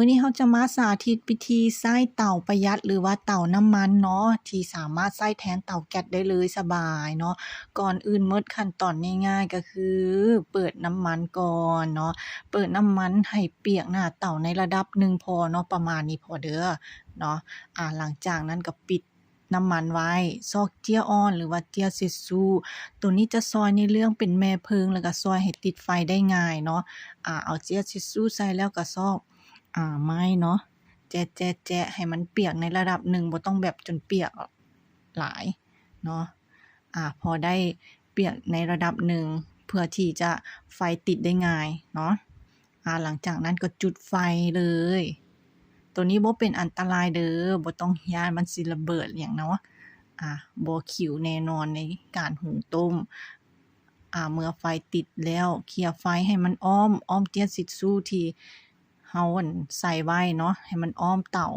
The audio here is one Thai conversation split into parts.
มื้อนี้เราจะมาสาธิตวิธีใช้เต่าประหยัดหรือว่าเต่าน้ำมันเนาะที่สามารถใช้แทนเต่าแก๊สได้เลยสบายเนาะก่อนอื่นหมดขั้นตอนง่ายๆก็คือ เปิดน้ำมันก่อนเนาะเปิดน้ำมันให้เปียกหน้าเต่าในระดับหนึ่งพอเนาะประมาณนี้พอเด้อเนาะอ่าหลังจากนั้นก็ปิดน้ำมันไว้ ซอกเจียอ่อน หรือว่าเจียเซซูตัวนี้จะช่วยในเรื่องเป็นแม่เพิงแล้วก็ช่วยให้ติดไฟได้ง่ายเนาะอ่าเอาเจียเซซูใส่แล้วก็ซอก อ่าไม้เนาะแจ๊ะๆๆให้มันเปียกในระดับหนึ่งบ่ต้องแบบจนเปียกหลายเนาะอ่าพอได้เปียกในระดับหนึ่งเพื่อที่จะไฟติดได้ง่ายเนาะอ่าหลังจากนั้นก็จุดไฟเลย ตัวนี้บ่เป็นอันตรายเด้อบ่ต้องย้านมันสิระเบิดหยังเนาะอ่าบ่ขิวแน่นอนในการหุงต้มอ่าเมื่อไฟติดแล้วเขี่ยไฟให้มันอ้อมอ้อมเจียซิดซูที่ เราอันใส่ไว้เนาะให้มันอ้อมเต่า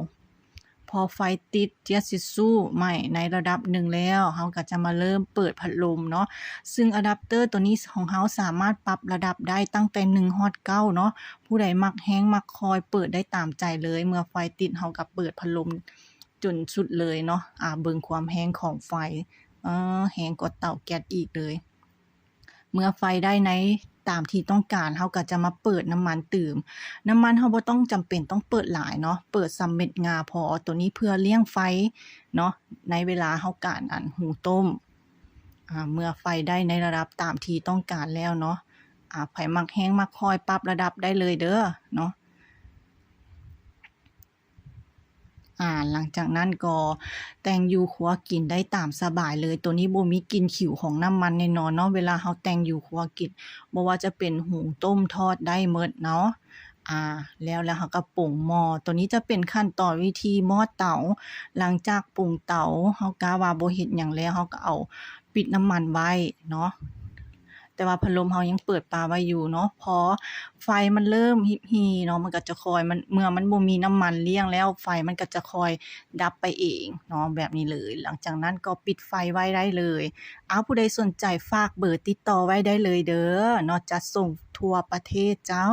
พอไฟติดเจียซิดซูไหม้ในระดับหนึ่งแล้วเราก็จะมาเริ่มเปิดพัดลมเนาะซึ่งอะแดปเตอร์ตัวนี้ของเราสามารถปรับระดับได้ตั้งแต่1ฮอด9เนาะผู้ใดมักแรงมักคอยเปิดได้ตามใจเลย เมื่อไฟติดเราก็เปิดพัดลมจนสุดเลยเนาะอ่าเบิ่งความแรงของไฟเออแรงกว่าเต่าแก๊สอีกเลย เมื่อไฟได้ใน ตามที่ต้องการเฮาก็จะมาเปิดน้ำมันเติม น้ำมันเฮาบ่ต้องจำเป็นต้องเปิดหลายเนาะ เปิดส่ำเม็ดงาพอตัวนี้เพื่อเลี้ยงไฟเนาะในเวลาเฮาการอันหูต้มอ่าเมื่อไฟได้ในระดับตามที่ต้องการแล้วเนาะอ่าไผมักแห้งมักคอยปรับระดับได้เลยเด้อเนาะ อ่าหลังจากนั้นก็แตงยู่ครัวกินได้ตามสบายเลย ตัวนี้บ่มีกินขิวของน้ำมันแน่นอนเนาะเวลาเราแตงยู่ครัวกินบ่ว่าจะเป็นหุงต้มทอดได้หมดเนาะอ่าแล้วแล้วเราก็ปรุงหม้อตัวนี้จะเป็นขั้นตอนวิธีหม้อเตาหลังจากปรุงเตาเรากะว่าบ่เฮ็ดหยังแล้วเราก็เอาปิดน้ำมันไว้เนาะ แต่ว่าพัดลมเฮายังเปิดปาไว้อยู่เนาะพอไฟมันเริ่มฮิบฮีเนาะมันก็จะคอยมันเมื่อมันบ่มีน้ำมันเลี้ยงแล้วไฟมันก็จะคอยดับไปเองเนาะแบบนี้เลย หลังจากนั้นก็ปิดไฟไว้ได้เลยเอาผู้ใดสนใจฝากเบอร์ติดต่อไว้ได้เลยเด้อเนาะจะส่งทั่วประเทศเจ้า